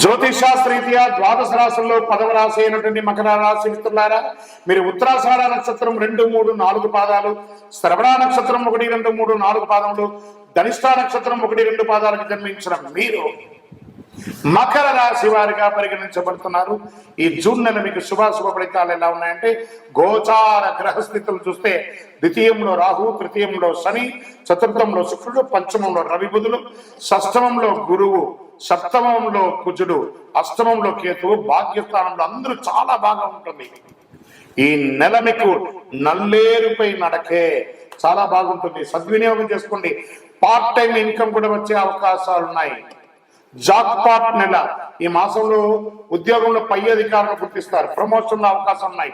జ్యోతిషాస్త్రీత్యా ద్వాదశ రాశుల్లో పదవ రాశి అయినటువంటి మకర రాశి మిత్రులారా మీరు ఉత్తరాషాఢ నక్షత్రం రెండు మూడు నాలుగు పాదాలు శ్రవణ నక్షత్రం ఒకటి రెండు మూడు నాలుగు పాదములు ధనిష్ట నక్షత్రం ఒకటి రెండు పాదాలకు జన్మించిన మీరు మకర రాశి వారిగా పరిగణించబడుతున్నారు. ఈ జూన్ నెల మీకు శుభాశుభ ఫలితాలు ఎలా ఉన్నాయంటే గోచార గ్రహస్థితులు చూస్తే ద్వితీయంలో రాహు తృతీయంలో శని చతుర్థంలో శుక్రుడు పంచమంలో రవి బుధులు షష్టమంలో గురువు సప్తమంలో కుజుడు అష్టమంలో కేతువు భాగ్యస్థానంలో అందరూ చాలా బాగా ఉంటుంది. ఈ నెల మీకు నల్లేరుపై నడకే చాలా బాగుంటుంది. సద్వినియోగం చేసుకోండి. పార్ట్ టైం ఇన్కమ్ కూడా వచ్చే అవకాశాలు ఉన్నాయి జాక్పాట్ నెల. ఈ మాసంలో ఉద్యోగంలో పై అధికారులు గుర్తిస్తారు. ప్రమోషన్ల అవకాశం ఉన్నాయి.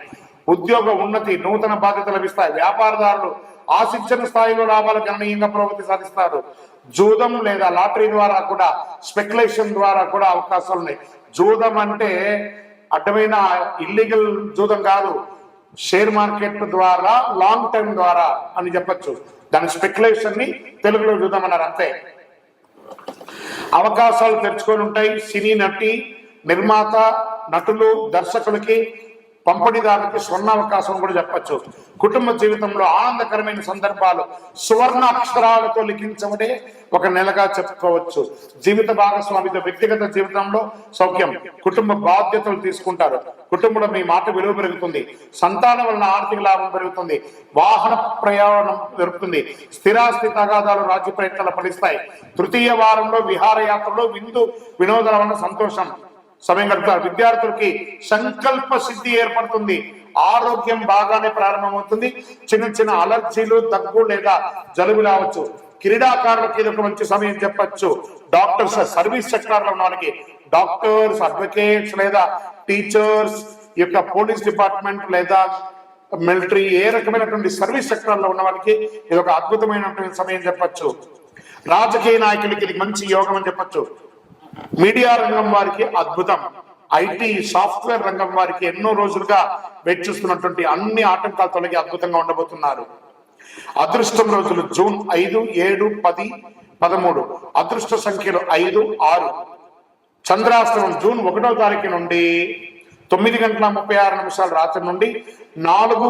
ఉద్యోగ ఉన్నతి నూతన బాధ్యత లభిస్తాయి. వ్యాపారదారులు ఆశించిన స్థాయిలో లాభాలు గణనీయంగా ప్రగతి సాధిస్తారు. జూదం లేదా లాటరీ ద్వారా కూడా స్పెక్యులేషన్ ద్వారా కూడా అవకాశాలు ఉన్నాయి. జూదం అంటే అడ్డమైన ఇల్లీగల్ జూదం కాదు. షేర్ మార్కెట్ ద్వారా లాంగ్ టైం ద్వారా అని చెప్పొచ్చు. దాని స్పెక్యులేషన్ని తెలుగులో చూద్దామన్నారు అంతే. అవకాశాలు తెరుచుకొని ఉంటాయి. సినీ నటి నిర్మాత నటులు దర్శకులకి పంపిణీదారులకి స్వర్ణ అవకాశం కూడా చెప్పొచ్చు. కుటుంబ జీవితంలో ఆనందకరమైన సందర్భాలు సువర్ణ అక్షరాలతో లిఖించబడే ఒక నెలగా చెప్పుకోవచ్చు. జీవిత భాగస్వామితో వ్యక్తిగత జీవితంలో సౌఖ్యం కుటుంబ బాధ్యతలు తీసుకుంటారు. కుటుంబంలో మీ మాట విలువ పెరుగుతుంది. సంతానం వలన ఆర్థిక లాభం పెరుగుతుంది. వాహన ప్రయాణం పెరుగుతుంది. స్థిరాస్తి తగాదాలు రాజ్య ప్రయత్నాలు ఫలిస్తాయి. తృతీయ వారంలో విహారయాత్రలో విందు వినోదాల వలన సంతోషం. సమయం గడుపుతారు విద్యార్థులకి సంకల్ప సిద్ధి ఏర్పడుతుంది. ఆరోగ్యం బాగానే ప్రారంభమవుతుంది. చిన్న చిన్న అలర్జీలు దగ్గు లేదా జలుబు రావచ్చు. క్రీడాకారులకి ఇది ఒక మంచి సమయం చెప్పచ్చు. డాక్టర్స్ సర్వీస్ సెక్టార్లో ఉన్న వాళ్ళకి డాక్టర్స్ అడ్వకేట్స్ లేదా టీచర్స్ ఈ యొక్క పోలీస్ డిపార్ట్మెంట్ లేదా మిలిటరీ ఏ రకమైనటువంటి సర్వీస్ సెక్టార్లో ఉన్న వాళ్ళకి ఇది ఒక అద్భుతమైనటువంటి సమయం చెప్పచ్చు. రాజకీయ నాయకులకి ఇది మంచి యోగం అని చెప్పొచ్చు. మీడియా రంగం వారికి అద్భుతం. ఐటీ సాఫ్ట్వేర్ రంగం వారికి ఎన్నో రోజులుగా వెచ్చిస్తున్నటువంటి అన్ని ఆటంకాలు తొలగి అద్భుతంగా ఉండబోతున్నారు. అదృష్టం రోజులు జూన్ ఐదు ఏడు పది పదమూడు. అదృష్ట సంఖ్యలు ఐదు ఆరు. చంద్రాష్టమం జూన్ ఒకటో తారీఖు నుండి తొమ్మిది గంటల ముప్పై ఆరు నిమిషాల రాత్రి నుండి నాలుగు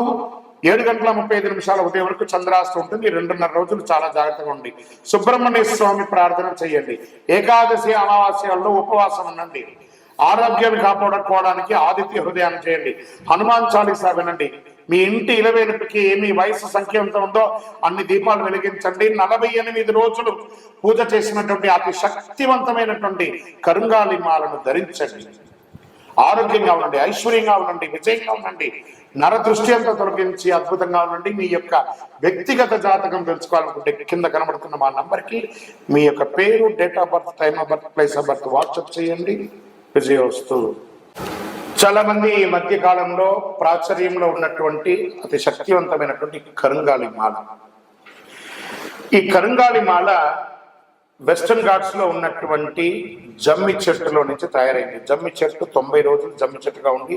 ఏడు గంటల ముప్పై ఐదు నిమిషాల ఉదయం వరకు చంద్రాష్టం ఉంటుంది. రెండున్నర రోజులు చాలా జాగ్రత్తగా ఉండి. సుబ్రహ్మణ్య స్వామి ప్రార్థన చేయండి. ఏకాదశి అమావాస్యాల్లో ఉపవాసం ఉండండి. ఆరోగ్యాన్ని కాపాడుకోవడానికి ఆదిత్య హృదయాన్ని చేయండి. హనుమాన్ చాలీసా వినండి. మీ ఇంటి ఇలవేలుపుకి మీ వయసు సంఖ్య ఎంత ఉందో అన్ని దీపాలు వెలిగించండి. నలభై ఎనిమిది రోజులు పూజ చేసినటువంటి అతి శక్తివంతమైనటువంటి కరుంగాలి మాలను ధరించండి. ఆరోగ్యంగా ఉండండి ఐశ్వర్యంగా ఉండండి విజయంగా ఉండండి. నర అంతా తొలగించి అద్భుతంగా ఉండండి. మీ యొక్క వ్యక్తిగత జాతకం తెలుసుకోవాలనుకుంటే కింద కనబడుతున్న మా నంబర్కి మీ యొక్క పేరు date of birth time of birth place of birth WhatsApp చేయండి. విజయోస్తు. చాలా మంది ఈ మధ్య కాలంలో ప్రాచుర్యంలో ఉన్నటువంటి అతి శక్తివంతమైనటువంటి కరుంగాలి మాల. ఈ కరుంగాలి మాల వెస్టర్న్ ఘాట్స్లో ఉన్నటువంటి జమ్మి చెట్టులో నుంచి తయారైంది. జమ్మి చెట్టు తొంభై రోజులు జమ్మి చెట్టుగా ఉండి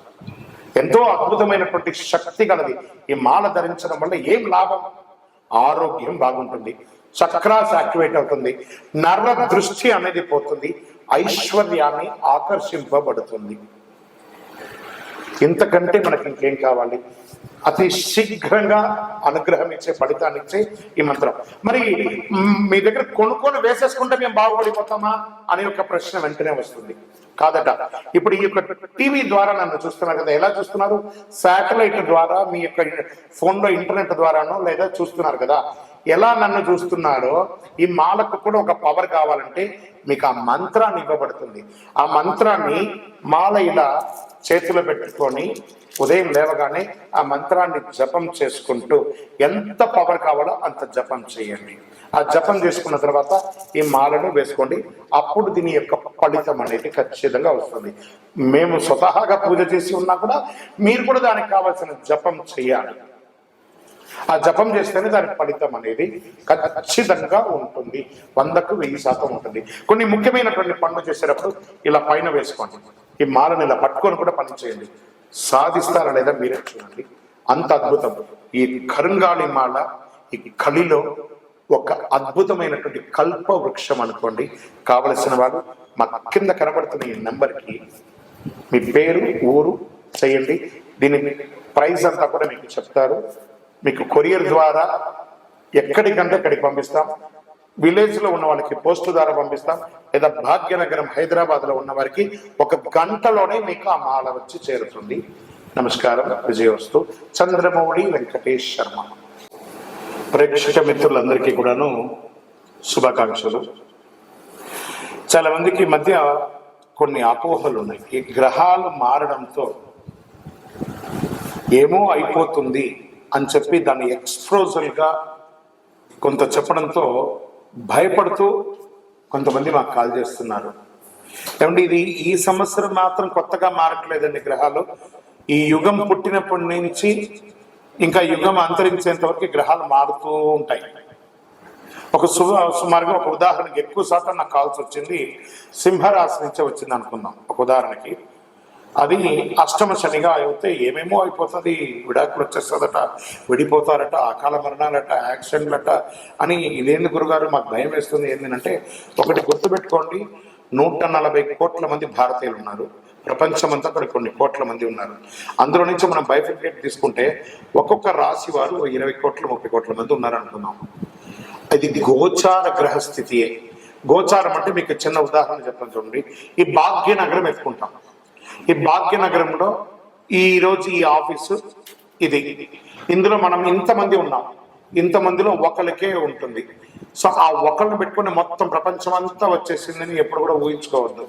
ఎంతో అద్భుతమైనటువంటి శక్తి గలది. ఈ మాల ధరించడం వల్ల ఏం లాభం? ఆరోగ్యం బాగుంటుంది. చక్రాస్ యాక్టివేట్ అవుతుంది. నర్వ దృష్టి అనేది పోతుంది. ఐశ్వర్యాన్ని ఆకర్షింపబడుతుంది. ఇంతకంటే మనకి ఇంకేం కావాలి? అతి శీఘ్రంగా అనుగ్రహం ఇచ్చే ఫలితాన్ని ఇచ్చే ఈ మంత్రం. మరి మీ దగ్గర కొనుక్కొని వేసేసుకుంటే మేము బాగుపడిపోతామా అనే ఒక ప్రశ్న వెంటనే వస్తుంది. కాదట. ఇప్పుడు ఈ యొక్క టీవీ ద్వారా నన్ను చూస్తున్నారు కదా ఎలా చూస్తున్నారు? శాటిలైట్ ద్వారా మీ యొక్క ఫోన్లో ఇంటర్నెట్ ద్వారానో లేదా చూస్తున్నారు కదా. ఎలా నన్ను చూస్తున్నారో ఈ మాలకు కూడా ఒక పవర్ కావాలంటే మీకు ఆ మంత్రాన్ని ఇవ్వబడుతుంది. ఆ మంత్రాన్ని మాల ఇలా చేతిలో పెట్టుకొని ఉదయం లేవగానే ఆ మంత్రాన్ని జపం చేసుకుంటూ ఎంత పవర్ కావాలో అంత జపం చేయండి. ఆ జపం చేసుకున్న తర్వాత ఈ మాలను వేసుకోండి. అప్పుడు దీని యొక్క ఫలితం అనేది ఖచ్చితంగా వస్తుంది. మేము స్వతహాగా పూజ చేసి ఉన్నా కూడా మీరు కూడా దానికి కావాల్సిన జపం చేయాలి. ఆ జపం చేస్తేనే దాని ఫలితం అనేది ఖచ్చితంగా ఉంటుంది. వందకు వెయ్యి శాతం ఉంటుంది. కొన్ని ముఖ్యమైనటువంటి పనులు చేసేటప్పుడు ఇలా పైన వేసుకోండి. ఈ మాలను ఇలా పట్టుకొని కూడా పని చేయండి. సాధిస్తారా లేదా మీరే చూడండి. అంత అద్భుతం. ఈ కరుంగాళి మాల ఈ కలిలో ఒక అద్భుతమైనటువంటి కల్ప వృక్షం అనుకోండి. కావలసిన వాళ్ళు మా కింద కనబడుతున్న ఈ నెంబర్కి మీ పేరు ఊరు చేయండి దీని ప్రైజ్ అంతా కూడా మీకు చెప్తారు. మీకు కొరియర్ ద్వారా ఎక్కడికంటే అక్కడికి పంపిస్తాం. విలేజ్లో ఉన్న వాళ్ళకి పోస్ట్ ద్వారా పంపిస్తాం. లేదా భాగ్యనగరం హైదరాబాద్లో ఉన్న వారికి ఒక గంటలోనే మీకు ఆ మాల వచ్చి చేరుతుంది. నమస్కారం. విజయవస్తు. చంద్రమౌళి వెంకటేష్ శర్మ. ప్రేక్షక మిత్రులందరికీ కూడాను శుభాకాంక్షలు. చాలా మందికి మధ్య కొన్ని అపోహలు ఉన్నాయి. ఈ గ్రహాలు మారడంతో ఏమో అయిపోతుంది. అని చెప్పి దాన్ని ఎక్స్ప్రోజల్గా కొంత చెప్పడంతో భయపడుతూ కొంతమంది మాకు కాల్ చేస్తున్నారు. ఏమంటే ఇది ఈ సంవత్సరం మాత్రం కొత్తగా మారట్లేదండి గ్రహాలు. ఈ యుగం పుట్టినప్పటి నుంచి ఇంకా యుగం అంతరించేంత వరకు గ్రహాలు మారుతూ ఉంటాయి. ఒక సు సుమారుగా ఒక ఉదాహరణకి ఎక్కువ శాతం నాకు కావాల్సి వచ్చింది సింహరాశి నుంచే వచ్చింది అనుకుందాం. ఒక ఉదాహరణకి అది అష్టమ శనిగా అయితే ఏమేమో అయిపోతుంది. విడాకులు వచ్చేస్తుందట విడిపోతారట అకాల మరణాలట యాక్సిడెంట్లట అని ఇదేంది గురుగారు? మాకు భయం వేస్తుంది. ఏంటంటే ఒకటి గుర్తుపెట్టుకోండి నూట నలభై కోట్ల మంది భారతీయులు ఉన్నారు. ప్రపంచమంతా కూడా కొన్ని కోట్ల మంది ఉన్నారు. అందులో నుంచి మనం బైఫికేట్ తీసుకుంటే ఒక్కొక్క రాశి వారు ఇరవై కోట్ల ముప్పై కోట్ల మంది ఉన్నారు అది గోచార గ్రహస్థితియే. గోచారం అంటే మీకు చిన్న ఉదాహరణ చెప్పండి చూడండి. ఈ భాగ్యనగరం ఎత్తుకుంటాం. ఈ భాగ్యనగరంలో ఈ రోజు ఈ ఆఫీసు ఇది. ఇందులో మనం ఇంతమంది ఉన్నాం. ఇంతమందిలో ఒకరికే ఉంటుంది. సో ఆ ఒకరిని పెట్టుకుని మొత్తం ప్రపంచం అంతా వచ్చేసిందని ఎప్పుడు కూడా ఊహించుకోవద్దు.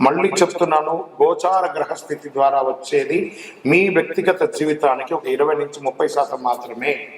మళ్ళీ చెప్తున్నాను గోచార గ్రహస్థితి ద్వారా వచ్చేది మీ వ్యక్తిగత జీవితానికి ఒక ఇరవై నుంచి ముప్పై శాతం మాత్రమే.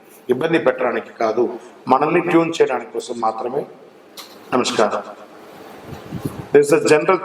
ఇబ్బంది పెట్టడానికి కాదు మనల్ని ట్యూన్ చేయడానికి కోసం మాత్రమే. నమస్కారం. This general